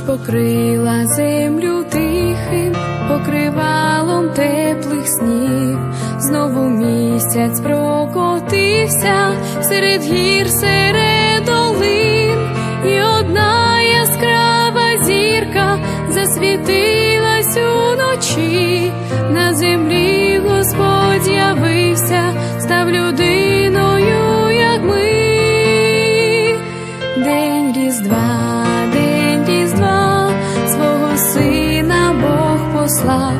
покрила землю тихим, покривалом теплих снів, знову місяць прокотився серед гір, серед долин, і одна яскрава зірка засвітилась уночі, на землі Господь явився, став людиною, як ми. День Різдва, Бог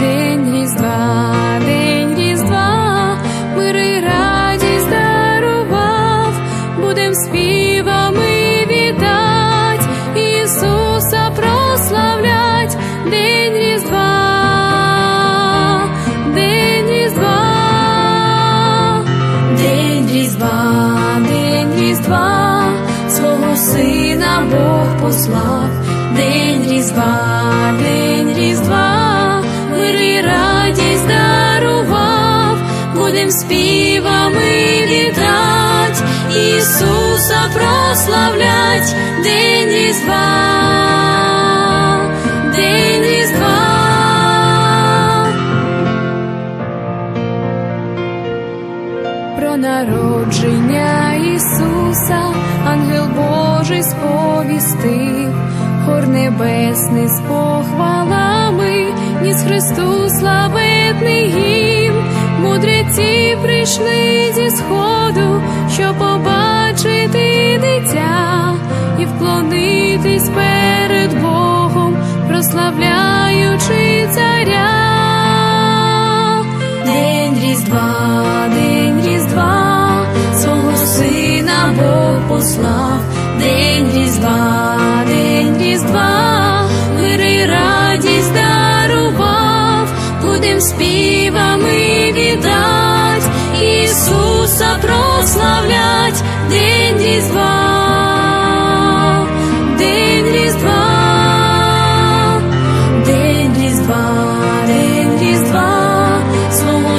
день Різдва, день Різдва, мир і радість дарував, будем співами вітать, Ісуса прославлять, день Різдва, день Різдва. День Різдва, день Різдва, свого сина Бог послав, день Різдва, день Різдва, будем співами вітать, Ісуса прославлять, день Різдва, день Різдва. про народження Ісуса, ангел Божий сповістив, хор небесний з похвалами, ніс Христу славетний мудреці прийшли зі сходу, щоб побачити дитя і вклонитись перед Богом, прославляючи царя. День Різдва, день Різдва, свого сина Бог послав, день Різдва, день Різдва, мир радість дарував, будем співами прославлять, день Різдва, день Різдва. День Різдва, день Різдва, свого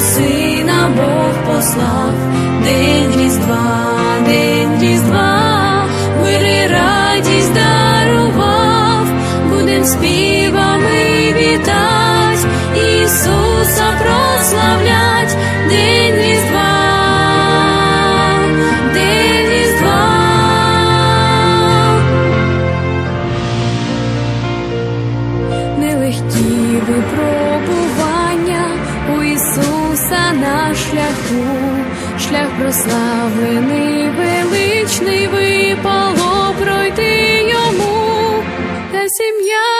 Бог послав, день Різдва, день випробування у Ісуса на шляху, шлях прославлений, величний випало пройти йому, та сім'я